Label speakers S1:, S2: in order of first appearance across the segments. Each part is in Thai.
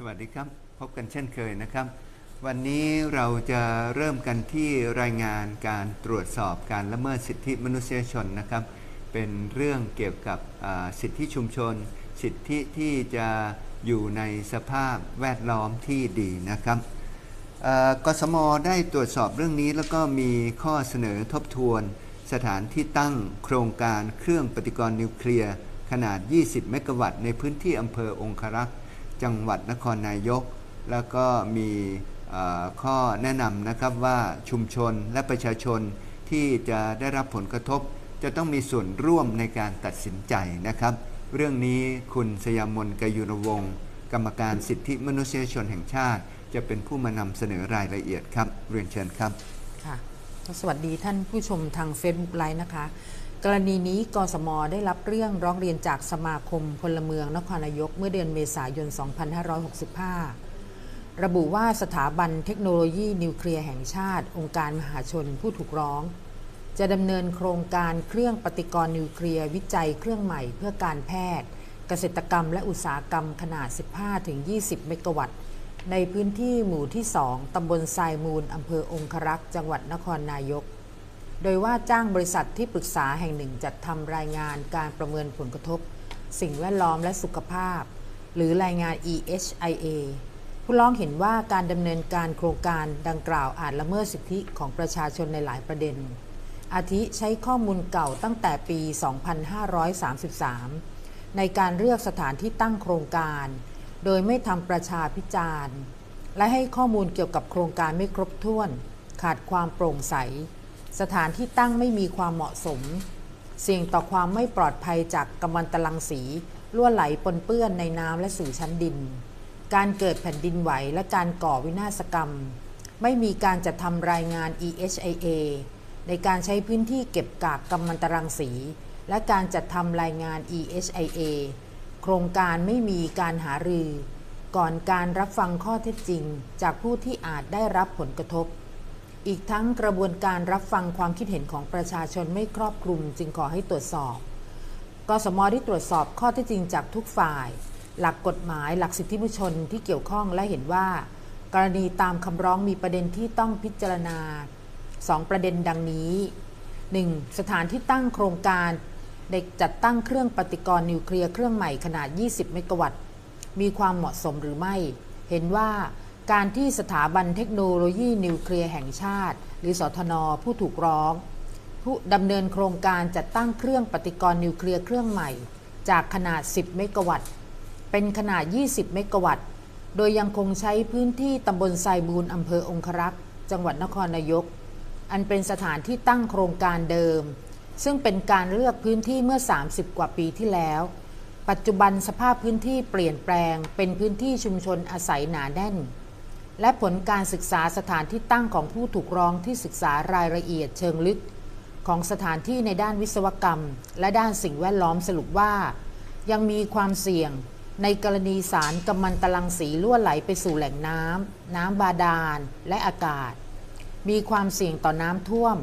S1: สวัสดีครับ พบกันเช่นเคยนะครับ วันนี้เราจะเริ่มกันที่รายงานการตรวจสอบการละเมิดสิทธิมนุษยชนนะครับ เป็นเรื่องเกี่ยวกับสิทธิชุมชน สิทธิที่จะอยู่ในสภาพแวดล้อมที่ดีนะครับกสมได้ตรวจสอบเรื่องนี้แล้วก็มีข้อเสนอทบทวน สถานที่ตั้งโครงการเครื่องปฏิกรณ์นิวเคลียร์ขนาด 20 เมกะวัตต์ในพื้นที่อำเภอองครักษ์ จังหวัดนครนายก แล้วก็มีข้อแนะนำนะครับว่าชุมชนและประชาชนที่จะได้รับผลกระทบ จะต้องมีส่วนร่วมในการตัดสินใจนะครับ เรื่องนี้คุณสยามนกยุรวงศ์กรรมการสิทธิมนุษยชนแห่งชาติ จะเป็นผู้มานำเสนอรายละเอียดครับ เรียนเชิญครับ
S2: ค่ะสวัสดีท่านผู้ชมทาง Facebook ไลฟ์นะคะ กรณีนี้กสมได้รับเรื่องร้องเรียนจากสมาคมพลเมืองนครนายกเมื่อเดือนเมษายน 2565 ระบุว่าสถาบันเทคโนโลยีนิวเคลียร์แห่งชาติ องค์การมหาชนผู้ถูกร้อง จะดำเนินโครงการเครื่องปฏิกรณ์นิวเคลียร์วิจัยเครื่องใหม่เพื่อการแพทย์ เกษตรกรรมและอุตสาหกรรมขนาด 15-20 เมกะวัตต์ ในพื้นที่หมู่ที่ 2 ตำบลทรายมูลอำเภอองครักษ์ จังหวัดนครนายก โดยว่าจ้างบริษัทที่ปรึกษาแห่งหนึ่งจัดทำรายงานการประเมินผลกระทบ สิ่งแวดล้อมและสุขภาพ หรือรายงาน EHIA ผู้ร้องเห็นว่าการดำเนินการโครงการดังกล่าวอาจละเมิดสิทธิของประชาชนในหลายประเด็น อาทิใช้ข้อมูลเก่าตั้งแต่ปี 2533 ในการเลือกสถานที่ตั้งโครงการ โดยไม่ทำประชาพิจารณ์ และให้ข้อมูลเกี่ยวกับโครงการไม่ครบถ้วน ขาดความโปร่งใส สถานที่ตั้งไม่มีความเหมาะสม เสี่ยงต่อความไม่ปลอดภัยจากกัมมันตรังสีล่วไหลปนเปื้อนในน้ำและสู่ชั้นดิน การเกิดแผ่นดินไหวและการก่อวินาศกรรม ไม่มีการจัดทำรายงาน EHIA ในการใช้พื้นที่เก็บกากกัมมันตรังสี และการจัดทำรายงาน EHIA โครงการไม่มีการหารือ ก่อนการรับฟังข้อเท็จจริง จากผู้ที่อาจได้รับผลกระทบ อีกทั้งกระบวนการรับฟังความคิดเห็นของประชาชนไม่ครอบคลุมจึงขอให้ตรวจสอบกสมได้ตรวจสอบข้อท็จจริงจากทุกฝ่าย หลักกฎหมายหลักสิทธิมนุษยชนที่เกี่ยวข้องและเห็นว่า กรณีตามคำร้องมีประเด็นที่ต้องพิจารณา 2 ประเด็นดังนี้ 1. สถานที่ตั้งโครงการเด็กจัดตั้งเครื่องปฏิกรณ์นิวเคลียร์เครื่องใหม่ขนาด 20 เมกะวัตต์มีความเหมาะสมหรือไม่ เห็นว่า การที่สถาบันเทคโนโลยีนิวเคลียร์แห่งชาติ หรือสทน ผู้ถูกร้อง ผู้ดำเนินโครงการจัดตั้งเครื่องปฏิกรณ์นิวเคลียร์เครื่องใหม่ จากขนาด 10 เมกะวัตต์ เป็นขนาด 20 เมกะวัตต์ โดยยังคงใช้พื้นที่ตำบลไซบูนอำเภอองครักษ์จังหวัดนครนายก อันเป็นสถานที่ตั้งโครงการเดิม ซึ่งเป็นการเลือกพื้นที่เมื่อ 30 กว่าปีที่แล้ว ปัจจุบันสภาพพื้นที่เปลี่ยนแปลง เป็นพื้นที่ชุมชนอาศัยหนาแน่น และผลการศึกษาสถานที่ตั้งของผู้ถูกร้องที่ศึกษารายละเอียดเชิงลึก ของสถานที่ในด้านวิศวกรรม และด้านสิ่งแวดล้อมสรุปว่า ยังมีความเสี่ยงในกรณีสารกัมมันตรังสีล่วไหลไปสู่แหล่งน้ำน้ำบาดาลและอากาศ มีความเสี่ยงต่อน้ำท่วม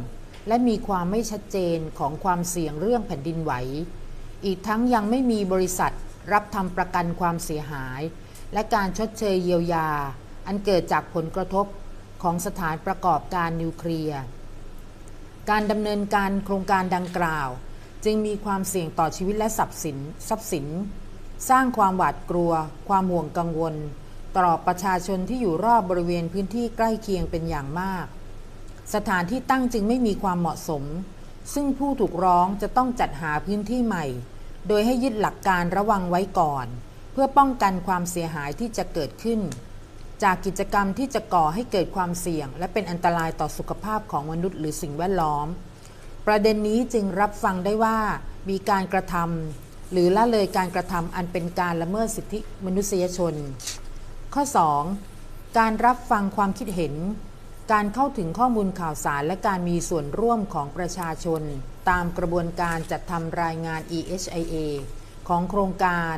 S2: และมีความไม่ชัดเจนของความเสี่ยงเรื่องแผ่นดินไหว อีกทั้งยังไม่มีบริษัทรับทำประกันความเสียหาย และการชดเชยเยียวยา อันเกิดจากผลกระทบของสถานประกอบการนิวเคลียร์ การดำเนินการโครงการดังกล่าว จึงมีความเสี่ยงต่อชีวิตและทรัพย์สินทรัพย์สิน สร้างความหวาดกลัว ความห่วงกังวล ต่อประชาชนที่อยู่รอบบริเวณพื้นที่ใกล้เคียงเป็นอย่างมาก สถานที่ตั้งจึงไม่มีความเหมาะสม ซึ่งผู้ถูกร้องจะต้องจัดหาพื้นที่ใหม่ โดยให้ยึดหลักการระวังไว้ก่อน เพื่อป้องกันความเสียหายที่จะเกิดขึ้น จากกิจกรรมที่จะก่อให้เกิดความเสี่ยง และเป็นอันตรายต่อสุขภาพของมนุษย์หรือสิ่งแวดล้อม ประเด็นนี้จึงรับฟังได้ว่ามีการกระทำหรือละเลยการกระทำอันเป็นการละเมิดสิทธิมนุษยชน ข้อ 2. การรับฟังความคิดเห็น การเข้าถึงข้อมูลข่าวสารและการมีส่วนร่วมของประชาชน ตามกระบวนการจัดทำรายงาน EHIA ของโครงการ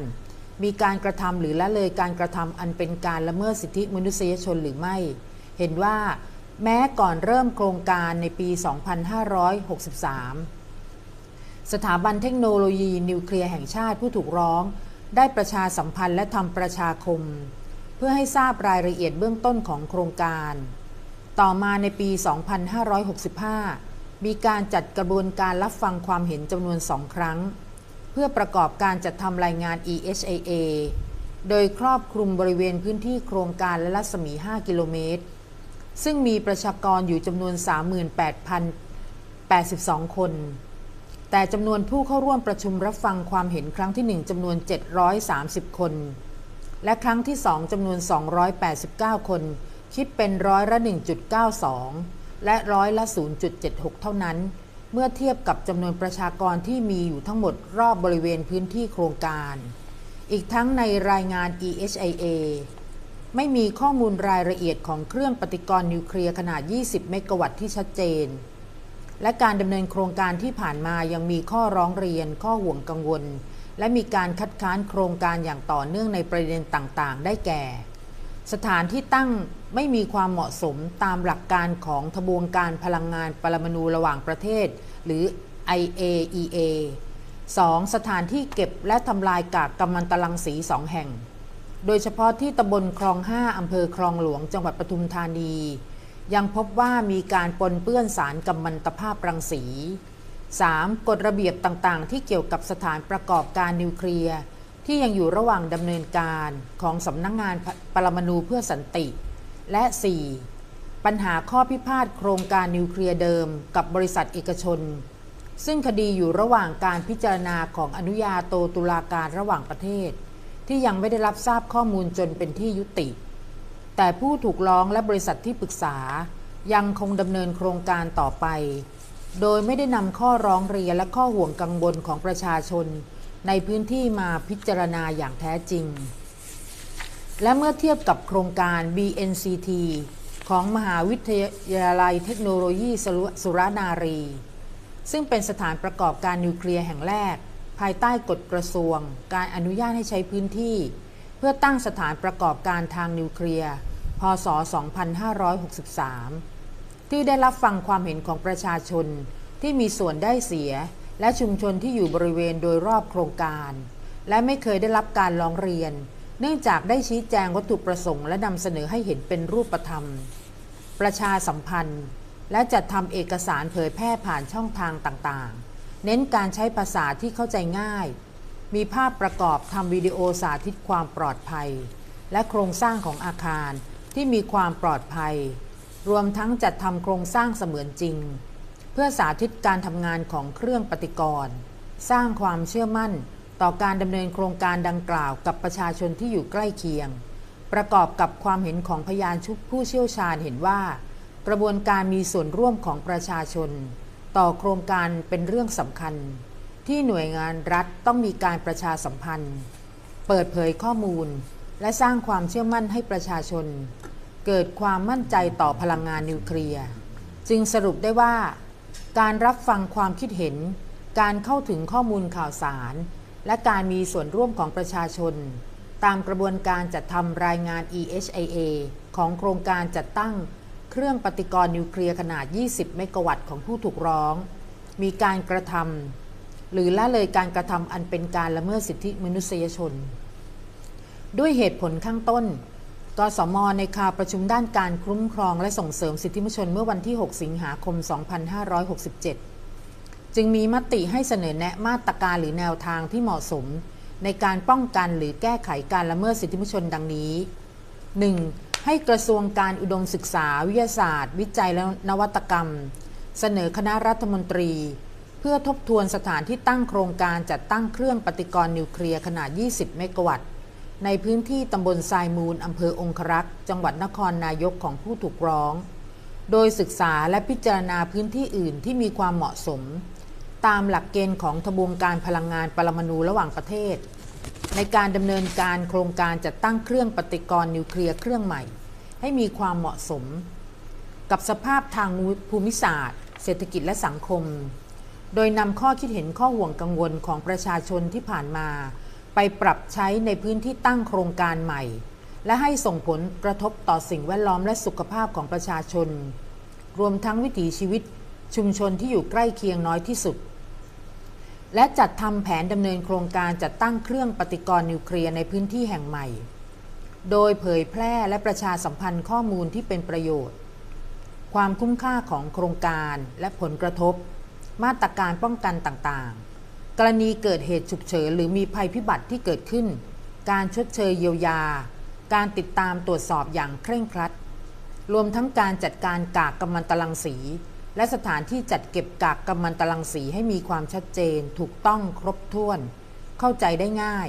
S2: มีการกระทำหรือละเลยการกระทำอันเป็นการละเมิดสิทธิมนุษยชนหรือไม่ เห็นว่าแม้ก่อนเริ่มโครงการในปี 2563 สถาบันเทคโนโลยีนิวเคลียร์แห่งชาติผู้ถูกร้อง ได้ประชาสัมพันธ์และทำประชาคม เพื่อให้ทราบรายละเอียดเบื้องต้นของโครงการ ต่อมาในปี 2565 มีการจัดกระบวนการรับฟังความเห็นจำนวนสองครั้ง พื่อประกอบการจัดทำรายงาน EHAA โดยครอบคลุมบริเวณพื้นที่โครงการและรัศมี 5 กิโลเมตร ซึ่งมีประชากรอยู่จำนวน 38,082 คน แต่จำนวนผู้เข้าร่วมประชุมรับฟังความเห็นครั้งที่ 1จำนวน 730 คน และครั้งที่ 2จำนวน 289 คน คิดเป็นร้อยละ 1.92 และร้อยละ 0.76 เท่านั้น มื่อเทียบกับจำนวนประชากรที่มีอยู่ทั้งหมดรอบบริเวณพื้นที่โครงการ อีกทั้งในรายงาน EHIA ไม่มีข้อมูลรายละเอียดของเครื่องปฏิกรณ์นิวเคลียร์ขนาด 20 เมกะวัตต์ที่ชัดเจน และการดำเนินโครงการที่ผ่านมายังมีข้อร้องเรียน ข้อห่วงกังวล และมีการคัดค้านโครงการอย่างต่อเนื่องในประเด็นต่างๆ ได้แก่ สถานที่ตั้งไม่มีความเหมาะสมตามหลักการของทบวงการพลังงานปรมาณูระหว่างประเทศ หรือ IAEA 2. สถานที่เก็บและทำลายกากกัมมันตรังสีสองแห่ง โดยเฉพาะที่ตำบลคลอง 5 อำเภอคลองหลวง จังหวัดปทุมธานี ยังพบว่ามีการปนเปื้อนสารกัมมันตภาพรังสี 3. กฎระเบียบต่างๆ ที่เกี่ยวกับสถานประกอบการนิวเคลียร์ ที่ยังอยู่ระหว่างดำเนินการของสำนักงงานปรมาณูเพื่อสันติ และ 4. ปัญหาข้อพิพาทโครงการนิวเคลียร์เดิมกับบริษัทเอกชน ซึ่งคดีอยู่ระหว่างการพิจารณาของอนุญาโตตุลาการระหว่างประเทศ ที่ยังไม่ได้รับทราบข้อมูลจนเป็นที่ยุติ แต่ผู้ถูกร้องและบริษัทที่ปรึกษายังคงดำเนินโครงการต่อไป โดยไม่ได้นำข้อร้องเรียนและข้อห่วงกังวลของประชาชน ในพื้นที่มาพิจารณาอย่างแท้จริง และเมื่อเทียบกับโครงการ BNCT ของมหาวิทยาลัยเทคโนโลยีสุรนารี ซึ่งเป็นสถานประกอบการนิวเคลียร์แห่งแรก ภายใต้กฎกระทรวง การอนุญาตให้ใช้พื้นที่ เพื่อตั้งสถานประกอบการทางนิวเคลียร์ พศ 2563 ที่ได้รับฟังความเห็นของประชาชนที่มีส่วนได้เสีย และชุมชนที่อยู่บริเวณโดยรอบโครงการ และไม่เคยได้รับการร้องเรียน เนื่องจากได้ชี้แจงวัตถุประสงค์และนำเสนอให้เห็นเป็นรูปธรรม ประชาสัมพันธ์ และจัดทำเอกสารเผยแพร่ผ่านช่องทางต่างๆ เน้นการใช้ภาษาที่เข้าใจง่าย มีภาพประกอบทำวิดีโอสาธิตความปลอดภัย และโครงสร้างของอาคารที่มีความปลอดภัย รวมทั้งจัดทำโครงสร้างเสมือนจริง พื่อสาธิตการทำงานของเครื่องปฏิกรณ์ สร้างความเชื่อมั่นต่อการดำเนินโครงการดังกล่าวกับประชาชนที่อยู่ใกล้เคียง ประกอบกับความเห็นของพยานชุดผู้เชี่ยวชาญเห็นว่า กระบวนการมีส่วนร่วมของประชาชน ต่อโครงการเป็นเรื่องสำคัญ ที่หน่วยงานรัฐต้องมีการประชาสัมพันธ์ เปิดเผยข้อมูล และสร้างความเชื่อมั่นให้ประชาชน เกิดความมั่นใจต่อพลังงานนิวเคลียร์จึงสรุปได้ว่า การรับฟังความคิดเห็น การเข้าถึงข้อมูลข่าวสาร และการมีส่วนร่วมของประชาชน ตามกระบวนการจัดทำรายงาน EHIA ของโครงการจัดตั้งเครื่องปฏิกรณ์นิวเคลียร์ขนาด 20 เมกะวัตต์ของผู้ถูกร้อง มีการกระทำหรือละเลยการกระทำอันเป็นการละเมิดสิทธิมนุษยชน ด้วยเหตุผลข้างต้น กสมในคาประชุมด้านการคุ้มครองและส่งเสริมสิทธิมนุษยชนเมื่อวันที่ 6 สิงหาคม 2567 จึงมีมติให้เสนอแนะมาตรการหรือแนวทางที่เหมาะสม ในการป้องกันหรือแก้ไขการละเมิดสิทธิมนุษยชนดังนี้ 1. ให้กระทรวงการอุดมศึกษาวิทยาศาสตร์ วิจัยและนวัตกรรม เสนอคณะรัฐมนตรี เพื่อทบทวนสถานที่ตั้งโครงการจัดตั้งเครื่องปฏิกรณ์นิวเคลียร์ขนาด 20 เมกะวัตต์ ในพื้นที่ตำบลทรายมูลอำเภอองครักษ์จังหวัดนครนายกของผู้ถูกร้อง โดยศึกษาและพิจารณาพื้นที่อื่นที่มีความเหมาะสม ตามหลักเกณฑ์ของทบวงการพลังงานปรมาณูระหว่างประเทศ ในการดำเนินการโครงการจัดตั้งเครื่องปฏิกรณ์นิวเคลียร์เครื่องใหม่ ให้มีความเหมาะสม กับสภาพทางภูมิศาสตร์ เศรษฐกิจและสังคม โดยนำข้อคิดเห็นข้อห่วงกังวลของประชาชนที่ผ่านมา ไปปรับใช้ในพื้นที่ตั้งโครงการใหม่ และให้ส่งผลกระทบต่อสิ่งแวดล้อมและสุขภาพของประชาชน รวมทั้งวิถีชีวิตชุมชนที่อยู่ใกล้เคียงน้อยที่สุด และจัดทำแผนดำเนินโครงการจัดตั้งเครื่องปฏิกรณ์นิวเคลียร์ในพื้นที่แห่งใหม่ โดยเผยแพร่และประชาสัมพันธ์ข้อมูลที่เป็นประโยชน์ ความคุ้มค่าของโครงการและผลกระทบ มาตรการป้องกันต่างๆ กรณีเกิดเหตุฉุกเฉินหรือมีภัยพิบัติที่เกิดขึ้น การชดเชยเยียวยา การติดตามตรวจสอบอย่างเคร่งครัด รวมทั้งการจัดการกากกัมมันตรังสี และสถานที่จัดเก็บกากกัมมันตรังสีให้มีความชัดเจน ถูกต้องครบถ้วน เข้าใจได้ง่าย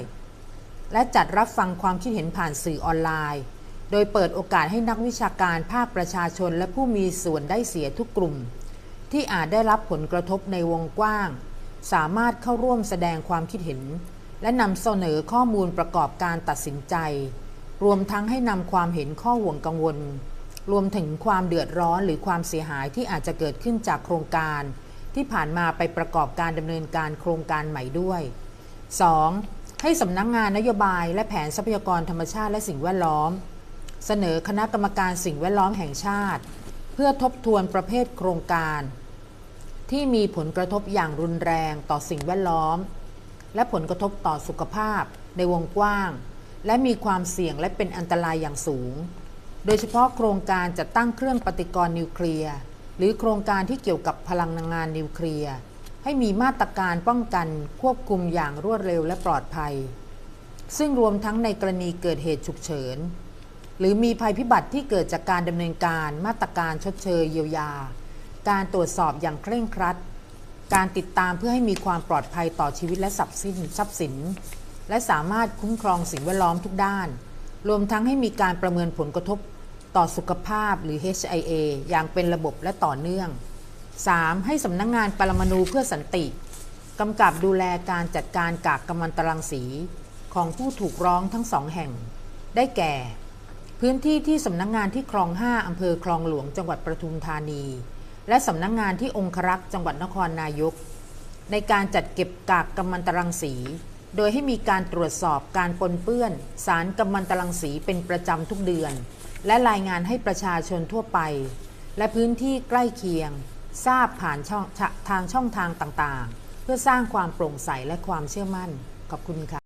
S2: และจัดรับฟังความคิดเห็นผ่านสื่อออนไลน์ โดยเปิดโอกาสให้นักวิชาการภาคประชาชนและผู้มีส่วนได้เสียทุกกลุ่ม ที่อาจได้รับผลกระทบในวงกว้าง สามารถเข้าร่วมแสดงความคิดเห็น และนำเสนอข้อมูลประกอบการตัดสินใจ รวมทั้งให้นำความเห็นข้อห่วงกังวล รวมถึงความเดือดร้อนหรือความเสียหายที่อาจจะเกิดขึ้นจากโครงการ ที่ผ่านมาไปประกอบการดำเนินการโครงการใหม่ด้วย 2. ให้สำนักงงานนโยบายและแผนทรัพยากรธรรมชาติและสิ่งแวดล้อม เสนอคณะกรรมการสิ่งแวดล้อมแห่งชาติ เพื่อทบทวนประเภทโครงการ ที่มีผลกระทบอย่างรุนแรงต่อสิ่งแวดล้อม และผลกระทบต่อสุขภาพในวงกว้าง และมีความเสี่ยงและเป็นอันตรายอย่างสูง โดยเฉพาะโครงการจัดตั้งเครื่องปฏิกรณ์นิวเคลียร์หรือโครงการที่เกี่ยวกับพลังงานนิวเคลียร์ให้มีมาตรการป้องกันควบคุมอย่างรวดเร็วและปลอดภัย ซึ่งรวมทั้งในกรณีเกิดเหตุฉุกเฉิน หรือมีภัยพิบัติที่เกิดจากการดำเนินการมาตรการชดเชยเยียวยา การตรวจสอบอย่างเคร่งครัด การติดตามเพื่อให้มีความปลอดภัยต่อชีวิตและทรัพย์สินทรัพย์สิน และสามารถคุ้มครองสิ่งแวดล้อมทุกด้าน รวมทั้งให้มีการประเมินผลกระทบต่อสุขภาพหรือ HIA อย่างเป็นระบบและต่อเนื่อง 3. ให้สำนักงงานปรมาณูเพื่อสันติกำกับดูแลการจัดการกากกัมมันตรังสี ของผู้ถูกร้องทั้งสองแห่ง ได้แก่ พื้นที่ที่สำนักงงานที่คลอง 5อำเภอคลองหลวงจังหวัดปทุมธานี และสำนักงงานที่องครักษ์จังหวัดนครนายก ในการจัดเก็บกากกัมมันตรังสี โดยให้มีการตรวจสอบการปนเปื้อน สารกัมมันตรังสีเป็นประจำทุกเดือน และรายงานให้ประชาชนทั่วไป และพื้นที่ใกล้เคียง ทราบผ่านช่องทางช่องทางต่างๆ เพื่อสร้างความโปร่งใสและความเชื่อมั่นขอบคุณค่ะ